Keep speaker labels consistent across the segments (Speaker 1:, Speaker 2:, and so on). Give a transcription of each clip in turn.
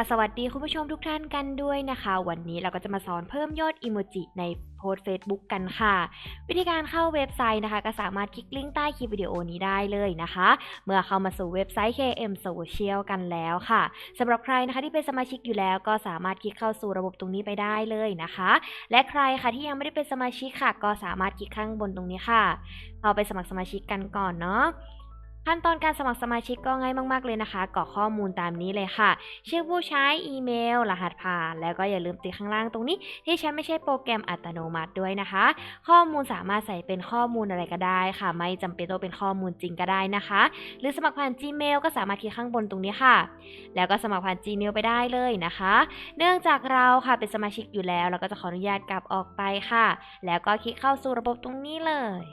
Speaker 1: ก็สวัสดีคุณผู้ชมทุกท่านกันด้วยนะคะ วันนี้เราก็จะมาสอนเพิ่มยอดอิโมจิในโพสต์ Facebook กันค่ะ วิธีการเข้าเว็บไซต์นะคะ ก็สามารถคลิกลิงก์ใต้คลิปวิดีโอนี้ได้เลยนะคะ เมื่อเข้ามาสู่เว็บไซต์ KM Social กันแล้วค่ะสำหรับใครนะคะที่เป็นสมาชิกอยู่แล้ว ก็สามารถคลิกเข้าสู่ระบบตรงนี้ไปได้เลยนะคะ และใครค่ะที่ยังไม่ได้เป็นสมาชิกค่ะ ก็สามารถคลิกข้างบนตรงนี้ค่ะเราไปสมัครสมาชิกกันก่อนเนาะ ขั้นตอนการสมัครสมาชิกก็ง่ายมาก ๆ เลยนะคะกรอกข้อมูลตามนี้เลยค่ะ ชื่อผู้ใช้อีเมล รหัสผ่าน แล้วก็อย่าลืมติดข้างล่างตรงนี้ ที่ฉันไม่ใช่โปรแกรมอัตโนมัติด้วยนะคะ ข้อมูลสามารถใส่เป็นข้อมูลอะไรก็ได้ค่ะ ไม่จำเป็นต้องเป็นข้อมูลจริงก็ได้นะคะ หรือสมัครผ่าน Gmail ก็สามารถคลิกข้างบนตรงนี้ค่ะ แล้วก็สมัครผ่าน Gmail ไปได้เลยนะคะ เนื่องจากเราค่ะเป็นสมาชิกอยู่แล้ว เราก็จะขออนุญาตกลับออกไปค่ะ แล้วก็คลิกเข้าสู่ระบบตรงนี้เลย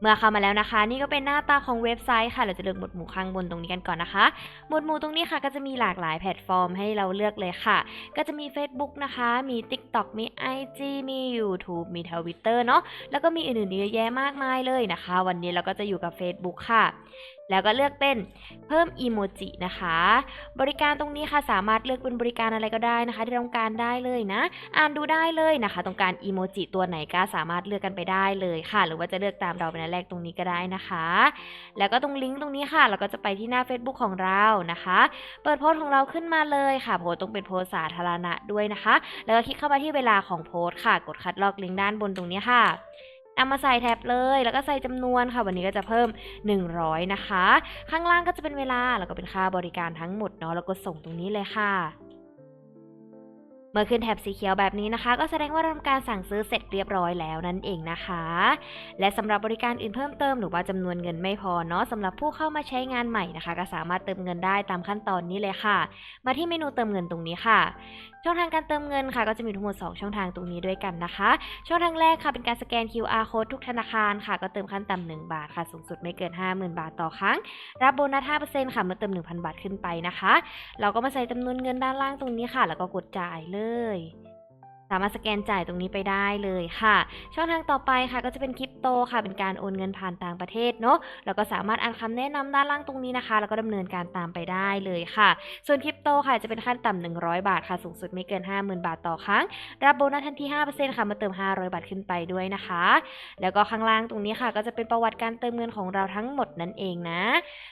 Speaker 1: เมื่อเข้ามาแล้วนะคะ นี่ก็เป็นหน้าตาของเว็บไซต์ค่ะ เราจะเลือกหมวดหมู่ข้างบนตรงนี้กันก่อนนะคะ หมวดหมู่ตรงนี้ค่ะก็จะมีหลากหลายแพลตฟอร์มให้เราเลือกเลยค่ะ ก็จะมี Facebook นะคะ มี TikTok มี IG มี YouTube มี Twitter เนาะแล้วก็มีอื่นๆเยอะแยะมากมายเลยนะคะ วันนี้เราก็จะอยู่กับ Facebook ค่ะ แล้วก็เลือกเป็นเพิ่มอีโมจินะคะ บริการตรงนี้ค่ะสามารถเลือกเป็นบริการอะไรก็ได้นะคะ ที่ต้องการได้เลยนะ อ่านดูได้เลยนะคะต้องการอีโมจิตัวไหนก็สามารถเลือกกันไปได้เลยค่ะ หรือว่าจะเลือกตามเราเป็นอันแรกตรงนี้ก็ได้นะคะ แล้วก็ตรงลิงก์ตรงนี้ค่ะ เราก็จะไปที่หน้า Facebook ของเรานะคะ เปิดโพสต์ของเราขึ้นมาเลยค่ะ โพสต์ต้องเป็นโพสต์สาธารณะด้วยนะคะ แล้วก็คลิกเข้ามาที่เวลาของโพสต์ค่ะ กดคัดลอกลิงก์ด้านบนตรงนี้ค่ะ นำมาใส่แท็บเลย แล้วก็ใส่จำนวนค่ะ วันนี้ก็จะเพิ่ม 100 นะคะ ข้างล่างก็จะเป็นเวลาแล้วก็เป็นค่าบริการทั้งหมดเนาะแล้วก็ส่งตรงนี้เลยค่ะ มื่อขึ้นแถบสีเขียวแบบนี้นะคะ ก็แสดงว่าทำการสั่งซื้อเสร็จเรียบร้อยแล้วนั่นเองนะคะ และสำหรับบริการอื่นเพิ่มเติมหรือว่าจำนวนเงินไม่พอเนาะสำหรับผู้เข้ามาใช้งานใหม่นะคะ ก็สามารถเติมเงินได้ตามขั้นตอนนี้เลยค่ะ มาที่เมนูเติมเงินตรงนี้ค่ะ ช่องทางการเติมเงินค่ะ ก็จะมีทั้งหมด 2 ช่องทางตรงนี้ด้วยกันนะคะ ช่องทางแรกค่ะเป็นการสแกน QR code ทุกธนาคารค่ะ ก็เติมขั้นต่ำ1บาทค่ะ สูงสุดไม่เกิน 50,000 บาทต่อครั้ง รับโบนัส5%ค่ะเมื่อเติม 1,000 บาทขึ้นไปนะคะ เราก็มาใส่จำนวนเงินด้านล่างตรงนี้ค่ะ แล้วก็กดจ่ายเลยสามารถสแกนจ่ายตรงนี้ไปได้เลยค่ะ ช่องทางต่อไปค่ะก็จะเป็นคริปโตค่ะ เป็นการโอนเงินผ่านต่างประเทศเนาะแล้วก็สามารถอ่านคำแนะนำด้านล่างตรงนี้นะคะ แล้วก็ดำเนินการตามไปได้เลยค่ะ ส่วนคริปโตค่ะจะเป็นขั้นต่ำ100 บาทค่ะ สูงสุดไม่เกิน 50,000 บาทต่อครั้ง รับโบนัสทันที 5%ค่ะมาเติม 500 บาทขึ้นไปด้วยนะคะ แล้วก็ข้างล่างตรงนี้ค่ะ ก็จะเป็นประวัติการเติมเงินของเราทั้งหมดนั่นเองนะ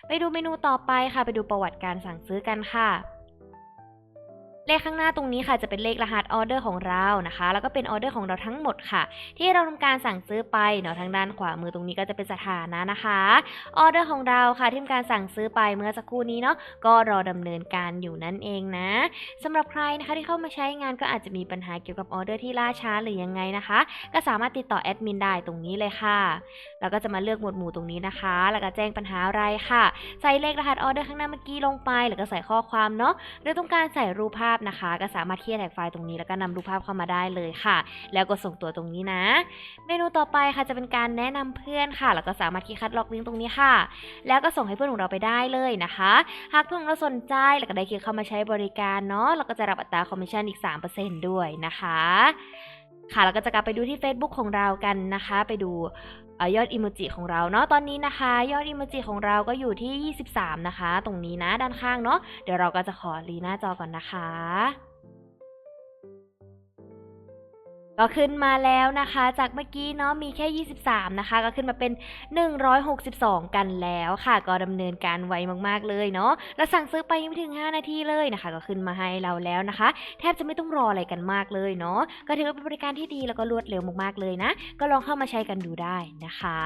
Speaker 1: ไปดูเมนูต่อไปค่ะ ไปดูประวัติการสั่งซื้อกันค่ะ เลขข้างหน้าตรงนี้ค่ะจะเป็นเลขรหัสออเดอร์ของเรานะคะ แล้วก็เป็นออเดอร์ของเราทั้งหมดค่ะ ที่เราทำการสั่งซื้อไปเนาะทางด้านขวามือตรงนี้ก็จะเป็นสถานะนะคะออเดอร์ของเราค่ะที่ทำการสั่งซื้อไปเมื่อสักครู่นี้เนาะก็รอดำเนินการอยู่นั่นเองนะสำหรับใครนะคะที่เข้ามาใช้งานก็อาจจะมีปัญหาเกี่ยวกับออเดอร์ที่ล่าช้าหรือยังไงนะคะ ก็สามารถติดต่อแอดมินได้ตรงนี้เลยค่ะแล้วก็จะมาเลือกหมวดหมู่ตรงนี้นะคะ แล้วก็แจ้งปัญหาอะไรค่ะ ใส่เลขรหัสออเดอร์ข้างหน้าเมื่อกี้ลงไป แล้วก็ใส่ข้อความเนาะหรือต้องการใส่รูปภาพนะคะ ก็สามารถเคลียร์แท็กไฟล์ตรงนี้แล้วก็นำรูปภาพเข้ามาได้เลยค่ะ แล้วก็ส่งตัวตรงนี้นะ เมนูต่อไปค่ะจะเป็นการแนะนำเพื่อนค่ะ แล้วก็สามารถคลิกคัดล็อกลิงก์ตรงนี้ค่ะ แล้วก็ส่งให้เพื่อนของเราไปได้เลยนะคะ หากเพื่อนของเราสนใจแล้วก็ได้คลิกเข้ามาใช้บริการเนาะเราก็จะรับอัตราคอมมิชชั่นอีก 3%ด้วยนะคะค่ะแล้วก็จะกลับไปดูที่ Facebook ของเรากันนะคะ ไปดู ยอดอิโมจิของเราเนาะตอนนี้นะคะ ยอดอิโมจิของเราก็อยู่ที่ 23 นะคะ ตรงนี้นะด้านข้างเนาะเดี๋ยวเราก็จะขอรีหน้าจอก่อนนะคะ ก็ขึ้นมาแล้วนะคะ จากเมื่อกี้เนาะมีแค่ 23 นะคะ ก็ขึ้นมาเป็น 162 กันแล้วค่ะ ก็ดำเนินการไวมากๆเลยเนาะแล้วสั่งซื้อไปยังไม่ถึง 5 นาทีเลยนะคะ ก็ขึ้นมาให้เราแล้วนะคะ แทบจะไม่ต้องรออะไรกันมากเลยเนาะก็ถือว่าเป็นบริการที่ดีแล้วก็รวดเร็วมากๆเลยนะ ก็ลองเข้ามาใช้กันดูได้นะคะ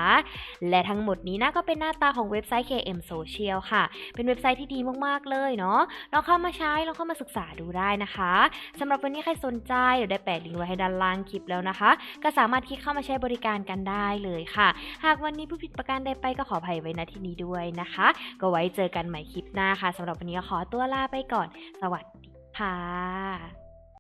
Speaker 1: และทั้งหมดนี้นะก็เป็นหน้าตาของเว็บไซต์ KM Social ค่ะ เป็นเว็บไซต์ที่ดีมากๆเลยเนาะลองเข้ามาใช้ลองเข้ามาศึกษาดูได้นะคะสำหรับวันนี้ใครสนใจเดี๋ยวได้แปะลิงก์ไว้ให้ด้านล่างคลิปแล้วนะคะ ก็สามารถคลิกเข้ามาใช้บริการกันได้เลยค่ะ หากวันนี้ผู้ผิดประการใดไปก็ขออภัยไว้ณที่นี้ด้วยนะคะ ก็ไว้เจอกันใหม่คลิปหน้าค่ะสำหรับวันนี้ขอตัวลาไปก่อน สวัสดีค่ะ